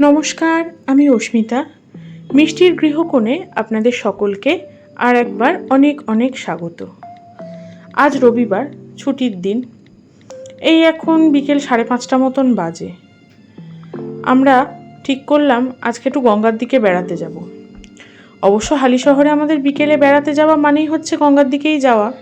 নমস্কার, আমি অস্মিতা মিষ্টির গৃহকোণে আপনাদের সকলকে আর একবার অনেক অনেক স্বাগত। আজ রবিবার, ছুটির দিন। এই এখন বিকেল সাড়ে পাঁচটা মতন বাজে। আমরা ঠিক করলাম আজকে একটু গঙ্গার দিকে বেড়াতে যাব। অবশ্য হালি শহরে আমাদের বিকেলে বেড়াতে যাওয়া মানেই হচ্ছে গঙ্গার দিকেই যাওয়া।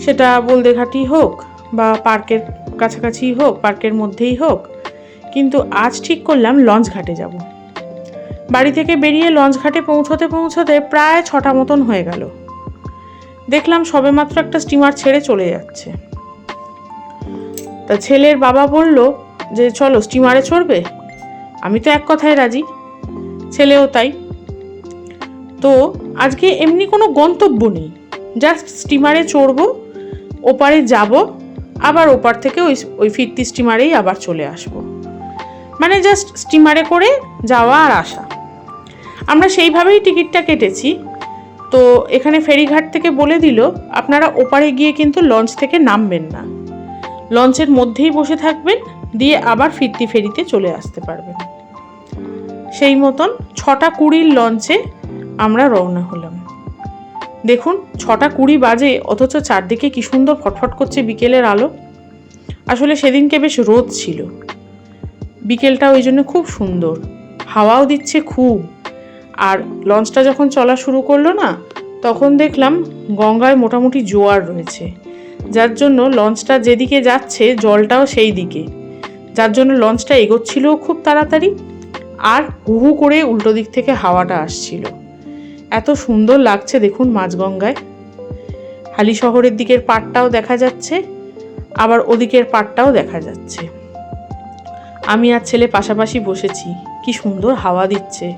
সেটা বলদেঘাটি হোক বা পার্কের কাছাকাছি হোক, পার্কের মধ্যেই হোক। কিন্তু আজ ঠিক করলাম লঞ্চ ঘাটে যাব। বাড়ি থেকে বেরিয়ে লঞ্চ ঘাটে পৌঁছতে পৌঁছতে প্রায় ছটা মতন হয়ে গেল। দেখলাম সবেমাত্র একটা স্টিমার ছেড়ে চলে যাচ্ছে। তা ছেলের বাবা বলল যে, চলো স্টিমারে চড়বে? আমি তো এক কথায় রাজি। ছেলেও তাই। তো আজকে এমনি কোনো গন্তব্য নেই। জাস্ট স্টিমারে চড়বো, ওপারে যাব, আবার ওপার থেকে ওই ওই ফিরতি স্টিমারেই আবার চলে আসব। মানে জাস্ট স্টিমারে করে যাওয়া আর আসা। আমরা সেইভাবেই টিকিটটা কেটেছি। তো এখানে ফেরিঘাট থেকে বলে দিল, আপনারা ওপারে গিয়ে কিন্তু লঞ্চ থেকে নামবেন না। লঞ্চের মধ্যেই বসে থাকবেন, দিয়ে আবার ফিরতি ফেরিতে চলে আসতে পারবেন। সেই মতন ছটা কুড়ির লঞ্চে আমরা রওনা হলাম। দেখুন, ছটা কুড়ি বাজে, অথচ চারদিকে কি সুন্দর ফটফট করছে বিকেলের আলো। আসলে সেদিনকে বেশ রোদ ছিল। বিকেলটা ওই জন্য খুব সুন্দর। হাওয়াও দিচ্ছে খুব। আর লঞ্চটা যখন চলা শুরু করল না, তখন দেখলাম গঙ্গায় মোটামুটি জোয়ার রয়েছে। যার জন্য লঞ্চটা যেদিকে যাচ্ছে, জলটাও সেই দিকে। যার জন্য লঞ্চটা এগোচ্ছিলও খুব তাড়াতাড়ি আর হু হু করে উল্টো দিক থেকে হাওয়াটা আসছিল। এত সুন্দর লাগছে দেখুন মাঝগঙ্গায়। হালি শহরের দিকের পাটটাও দেখা যাচ্ছে, আবার ওদিকের পাটটাও দেখা যাচ্ছে। আমি আর ছেলে পাশাপাশি বসেছি। কি সুন্দর হাওয়া দিচ্ছে।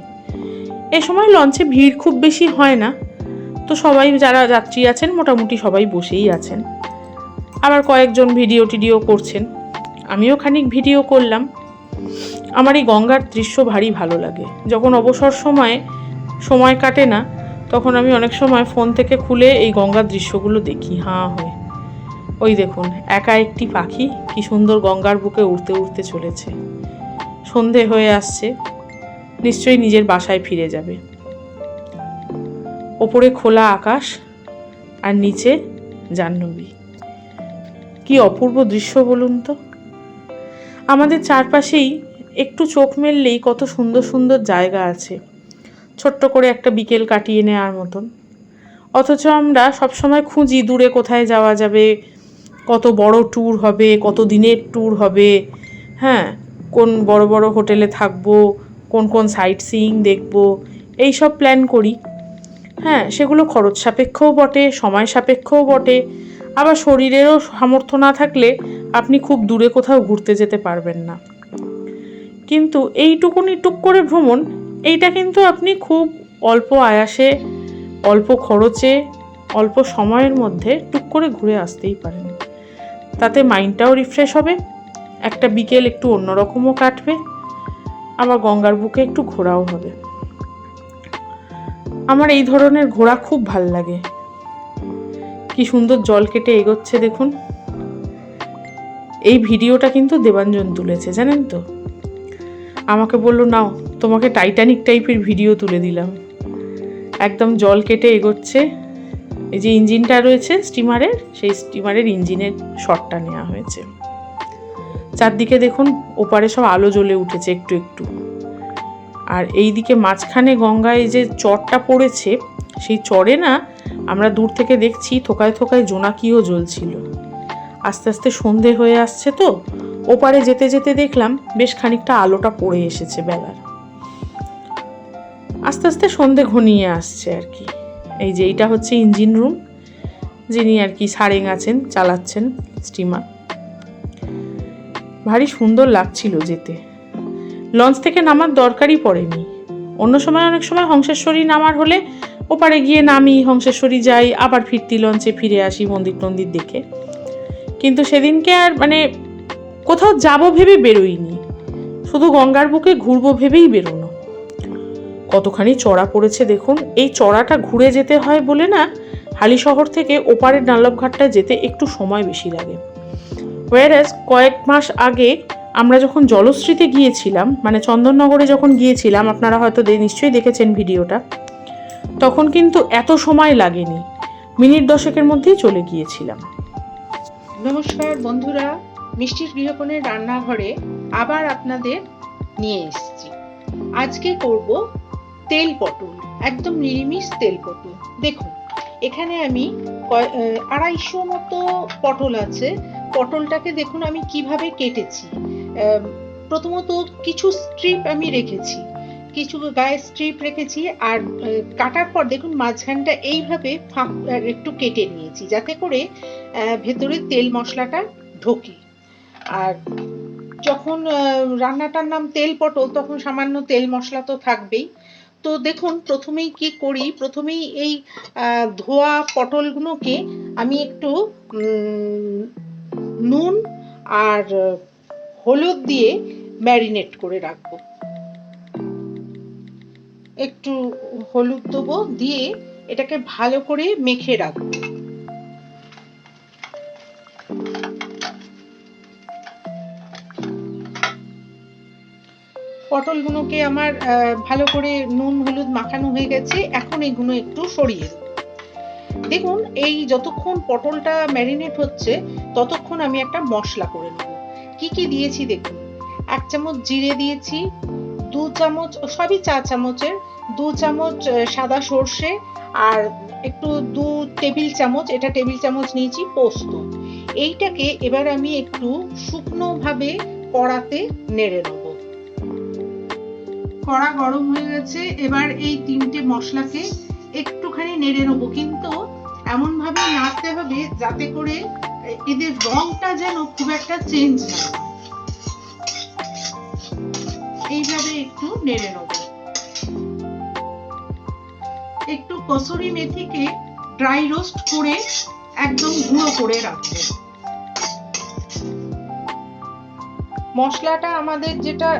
এ সময় লঞ্চে ভিড় খুব বেশি হয় না। তো সবাই যারা যাত্রী আছেন, মোটামুটি সবাই বসেই আছেন। আবার কয়েকজন ভিডিও টিডিও করছেন। আমিও খানিক ভিডিও করলাম। আমার এই গঙ্গার দৃশ্য ভারী ভালো লাগে। যখন অবসর সময়ে সময় কাটে না, তখন আমি অনেক সময় ফোন থেকে খুলে এই গঙ্গার দৃশ্যগুলো দেখি। হাঁ হয়ে। ওই দেখুন, একা একটি পাখি কি সুন্দর গঙ্গার বুকে উড়তে উড়তে চলেছে। সন্ধে হয়ে আসছে, নিশ্চয়ই নিজের বাসায় ফিরে যাবে। ওপরে খোলা আকাশ আর নিচে জাহ্নবী। কি অপূর্ব দৃশ্য বলুন তো। আমাদের চারপাশেই একটু চোখ মেললেই কত সুন্দর সুন্দর জায়গা আছে। ছোট্ট করে একটা বিকেল কাটিয়ে নেওয়ার মতন। অথচ আমরা সবসময় খুঁজি দূরে কোথায় যাওয়া যাবে কত বড় ট্যুর হবে, কত দিনের ট্যুর হবে হ্যাঁ? কোন বড় বড় হোটেলে থাকব, কোন কোন সাইট সিইং দেখব এই সব প্ল্যান করি। হ্যাঁ সেগুলো খরচ সাপেক্ষও বটে, সময় সাপেক্ষও বটে। আবার শরীরেরও সামর্থ্য না থাকলে আপনি খুব দূরে কোথাও ঘুরতে যেতে পারবেন না। কিন্তু এইটুকুনি টুক করে ভ্রমণ, এইটা কিন্তু আপনি খুব অল্প আয়াসে, অল্প খরচে, অল্প সময়ের মধ্যে টুক করে ঘুরে আসতেই পারেন। তাতে মাইন্ডটাও রিফ্রেশ হবে। একটা বিকেল একটু অন্যরকমও কাটবে। আবার গঙ্গার বুকে একটু ঘোরাও হবে। আমার এই ধরনের ঘোরা খুব ভালো লাগে। কি সুন্দর জল কেটে এগোচ্ছে দেখুন। এই ভিডিওটা কিন্তু দেবাঞ্জন তুলেছে, জানেন তো? আমাকে বলল, নাও, তোমাকে টাইটানিক টাইপের ভিডিও তুলে দিলাম। একদম জল কেটে এগোচ্ছে। এই যে ইঞ্জিনটা রয়েছে স্টিমারের সেই স্টিমারের ইঞ্জিনের শটটা নেওয়া হয়েছে। চারদিকে দেখুন, ওপারে সব আলো জ্বলে উঠেছে একটু একটু। আর এই দিকে মাঝখানে গঙ্গায় যে চরটা পড়েছে, সেই চরে না আমরা দূর থেকে দেখছি থোকায় থোকায় জোনাকিও জ্বলছিল। আস্তে আস্তে সন্ধে হয়ে আসছে তো, ওপারে যেতে যেতে দেখলাম বেশ খানিকটা আলোটা পড়ে এসেছে বেলার। আস্তে আস্তে সন্ধে ঘনিয়ে আসছে আর কি। এই যে এইটা হচ্ছে ইঞ্জিন রুম, যিনি আর কি সারেং আছেন, চালাচ্ছেন স্টিমার। ভারী সুন্দর লাগছিল যেতে। লঞ্চ থেকে নামার দরকারই পড়েনি। অন্য সময় অনেক সময় হংসেশ্বরী নামার হলে ওপারে গিয়ে নামি, হংসেশ্বরী যাই, আবার ফিরতি লঞ্চে ফিরে আসি মন্দির টন্দির দেখে। কিন্তু সেদিনকে আর মানে কোথাও যাব ভেবে বেরোইনি। শুধু গঙ্গার বুকে ঘুরবো ভেবেই বেরোনো কতখানি চড়া পড়েছে দেখুন। এই চড়াটা ঘুরে যেতে হয় বলে না হালি শহর থেকে ওপারের ডানলপঘাটটা যেতে একটু সময় বেশি লাগে। ওয়ারাস কয়েক মাস আগে আমরা যখন জলশ্রীতে গিয়েছিলাম মানে চন্দননগরে যখন গিয়েছিলাম, আপনারা হয়তো নিশ্চয়ই দেখেছেন ভিডিওটা, তখন কিন্তু এত সময় লাগেনি। মিনিট দশেকের মধ্যেই চলে গিয়েছিলাম। নমস্কার বন্ধুরা, মিষ্টির গৃহকোণের রান্নাঘরে আবার আপনাদের নিয়ে এসেছি। আজকে করব তেল পটল, একদম নিরামিষ তেল পটল। দেখুন, এখানে আমি আড়াইশো মতো পটল আছে। পটলটাকে দেখুন আমি কীভাবে কেটেছি। প্রথমত কিছু স্ট্রিপ আমি রেখেছি। কিছু গায়ে স্ট্রিপ রেখেছি আর কাটার পর দেখুন মাঝখানটা এইভাবে ফাঁক একটু কেটে নিয়েছি যাতে করে ভেতরে তেল মশলাটা ঢোকে। আর যখন রান্নাটার নাম তেল পটল, তখন সামান্য তেল মশলা তো থাকবেই। তো দেখুন, প্রথমেই কি করি? প্রথমেই এই ধোয়া পটলগুলোকে আমি একটু নুন আর হলুদ দিয়ে ম্যারিনেট করে রাখব। একটু হলুদ দেবো দিয়ে এটাকে ভালো করে মেখে রাখব। পটলগুলোকে আমার ভালো করে নুন, হলুদ মাখানো হয়ে গেছে। এখন এগুলো একটু সরিয়ে দেখুন, এই যতক্ষণ পটলটা ম্যারিনেট হচ্ছে, ততক্ষণ আমি একটা মশলা করে নেব। কি কি দিয়েছি দেখুন? এক চামচ জিরে দিয়েছি, দু চামচ, সবই চা চামচের, দু চামচ সাদা সর্ষে, আর একটু দু টেবিল চামচ, এটা টেবিল চামচ নিয়েছি পোস্ত। এইটাকে এবার আমি একটু শুকনো ভাবে কড়াতে নেড়ে নেব। কড়া গরম হয়ে গেছে, এবার এই তিনটে মশলাকে একটুখানি নেড়ে নেব। কিন্তু এমন ভাবে নাড়তে হবে যাতে করে এদের রংটা যেন খুব একটা চেঞ্জ না। এইভাবে একটু নেড়ে নেব। একটু কসুরি মেথিকে ড্রাই রোস্ট করে একদম গুঁড়ো করে রাখব। মশলাটা আমাদের যেটা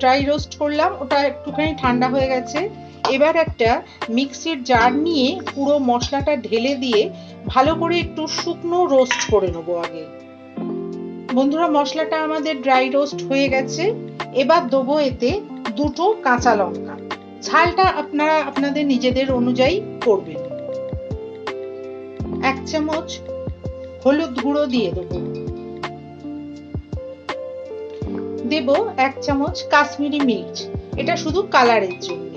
ড্রাই রোস্ট করলাম, ওটা একটুখানি ঠান্ডা হয়ে গেছে। এবার একটা মিক্সির জার নিয়ে পুরো মশলাটা ঢেলে দিয়ে ভালো করে একটু শুকনো রোস্ট করে নেব আগে। বন্ধুরা, মশলাটা আমাদের ড্রাই রোস্ট হয়ে গেছে। এবার দেবো এতে দুটো কাঁচা লঙ্কা। ঝালটা আপনারা আপনাদের নিজেদের অনুযায়ী করবেন। এক চামচ হলুদ গুঁড়ো দিয়ে দেবো। দেব এক চামচ কাশ্মীরি মির্চ। এটা শুধু কালারের জন্য।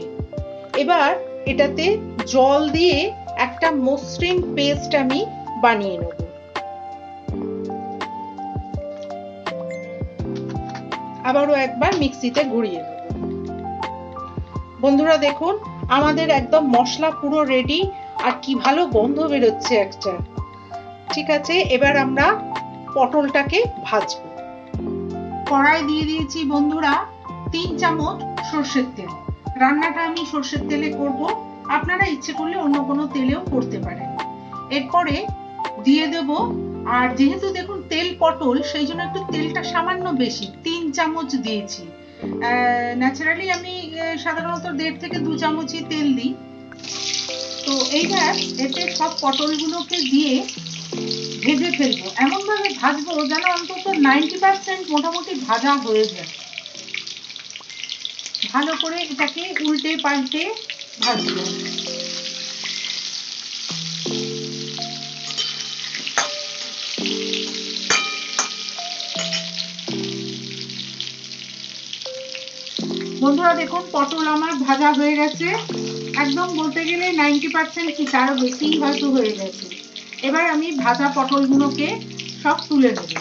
এবার এটাতে জল দিয়ে একটা মসৃণ পেস্ট আমি বানিয়ে নেব। আবারও একবার মিক্সিতে ঘুরিয়ে নেব। বন্ধুরা দেখুন, আমাদের একদম মশলা পুরো রেডি আর কি ভালো গন্ধ বেরোচ্ছে একটা। ঠিক আছে, এবার আমরা পটলটাকে ভাজবো। কড়াই দিয়ে দিয়েছি বন্ধুরা তিন চামচ সর্ষের তেল। রান্নাটা আমি সর্ষের তেলে করব। আপনারা ইচ্ছে করলে অন্য কোনো তেলেও করতে পারেন। এরপরে দিয়ে দেব, আর যেহেতু দেখুন তেল পটল, সেই জন্য একটু তেলটা সামান্য বেশি, তিন চামচ দিয়েছি। ন্যাচারালি আমি সাধারণত দেড় থেকে দু চামচই তেল দিই। তো এইবার এতে সব পটলগুলোকে দিয়ে ভেজে ফেলব। এমন ভাবে ভাজবো যেন অন্তত নাইনটি পার্সেন্ট মোটামুটি ভাজা হয়ে যায়। ভালো করে এটাকে উল্টে পাল্টে ভাজবো। বন্ধুরা দেখুন, পটল আমার ভাজা হয়ে গেছে। একদম বলতে গেলে নাইনটি পার্সেন্ট কি তারও বেশি হয়তো হয়ে গেছে। এবার আমি ভাজা পটলগুলোকে সব তুলে নেব।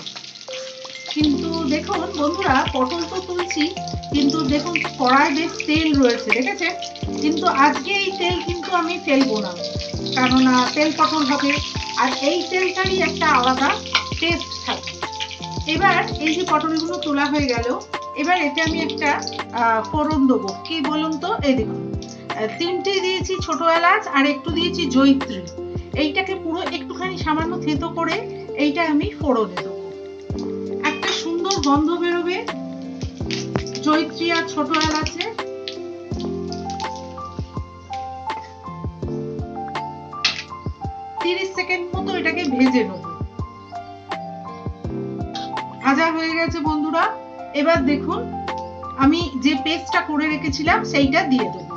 কিন্তু দেখুন বন্ধুরা, পটল তো তুলছি, কিন্তু দেখুন কড়াই বেশ তেল রয়েছে, দেখেছেন? কিন্তু আজকে এই তেল কিন্তু আমি ফেলব না, কেননা তেল পটল হবে, আর এই তেলটারই একটা আলাদা টেস্ট থাকে এবার এই যে পটলগুলো তোলা হয়ে গেল, এবার এতে আমি একটা ফোড়ন দেবো। কি বলুন তো? এই দেখুন তিনটে দিয়েছি ছোট এলাচ, আর একটু দিয়েছি জৈত্রী এইটাকে পুরো একটুখানি সামান্য থেতো করে এইটা আমি ফোড়নে দেবো। একটা সুন্দর গন্ধ বেরোবে। জৈত্রী আর ছোট এলাচে তিরিশ সেকেন্ড মতো এটাকে ভেজে নেব। ভাজা হয়ে গেছে বন্ধুরা। এবার দেখুন, আমি যে পেস্টটা করে রেখেছিলাম, সেইটা দিয়ে দেবো।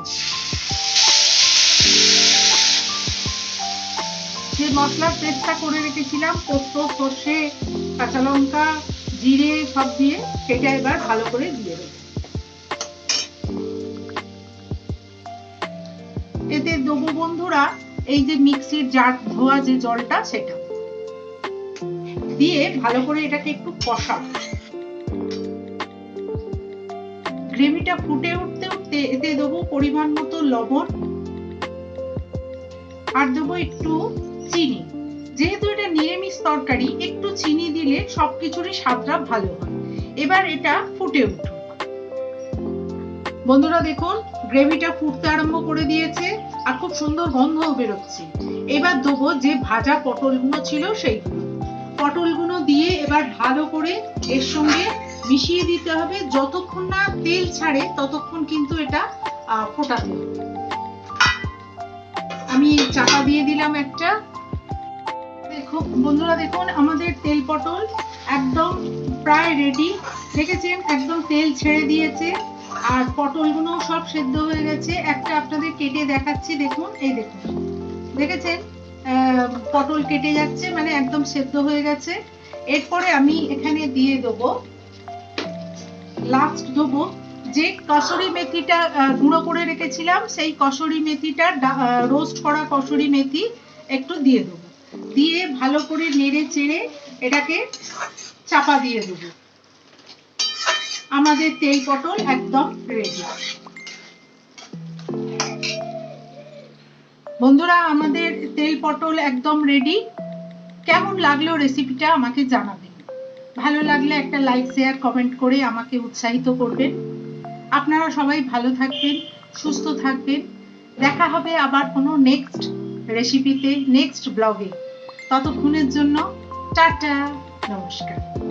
যে মশলার পেস্টটা করে রেখেছিলাম, পোস্ত, সর্ষে, কাঁচা লঙ্কা, জিরে সব দিয়ে সেটা এবার ভালো করে দিয়ে দেবো। এতে দেবো বন্ধুরা, এই যে মিক্সির জার ধোয়া যে জলটা, সেটা দিয়ে ভালো করে এটাকে একটু কষা গ্রেভিটা ফুটে উঠতে উঠতে এতে দেবো পরিমাণ মতো লবণ। আর দেবো একটু চিনি। যেহেতু এটা নিরামিষ তরকারি, একটু চিনি দিলে সবকিছুরই স্বাদটা ভালো হয়। এবার এটা ফুটে উঠুক। বন্ধুরা দেখুন, গ্রেভিটা ফুটতে আরম্ভ করে দিয়েছে আর খুব সুন্দর গন্ধও বেরোচ্ছে। এবার দেবো যে ভাজা পটলগুলো ছিল সেইগুলো। পটলগুলো দিয়ে এবার ভালো করে এর সঙ্গে মিশিয়ে দিতে হবে। যতক্ষণ না তেল ছাড়ে, ততক্ষণ কিন্তু এটা ফোটাতে আমি চাপা দিয়ে দিলাম একটা। দেখো বন্ধুরা দেখুন, আমাদের তেল পটল একদম প্রায় রেডি দেখেছেন? একদম তেল ছেড়ে দিয়েছে। আর পটলগুলো সব সেদ্ধ হয়ে গেছে। একটা আপনাদের কেটে দেখাচ্ছি, দেখুন, এই দেখুন। দেখেছেন? পটল কেটে যাচ্ছে মানে একদম সেদ্ধ হয়ে গেছে। এরপরে আমি এখানে দিয়ে দেবো লাস্ট দেবো, যে কসুরি মেথিটা গুঁড়ো করে রেখেছিলাম, সেই কসুরি মেথিটা রোস্ট করা কসুরি মেথি একটু দিয়ে দেবো। দিয়ে ভালো করে নেড়ে চেড়ে এটাকে চাপা দিয়ে দেবো। আমাদের তেল পটল একদম রেডি বন্ধুরা, আমাদের তেল পটল একদম রেডি কেমন লাগল রেসিপিটা আমাকে জানাবেন। ভালো লাগলে একটা লাইক শেয়ার কমেন্ট করে আমাকে উৎসাহিত করবেন। আপনারা সবাই ভালো থাকবেন, সুস্থ থাকবেন। দেখা হবে আবার কোনো নেক্সট রেসিপিতে নেক্সট ব্লগে ততক্ষণের জন্য টাটা নমস্কার।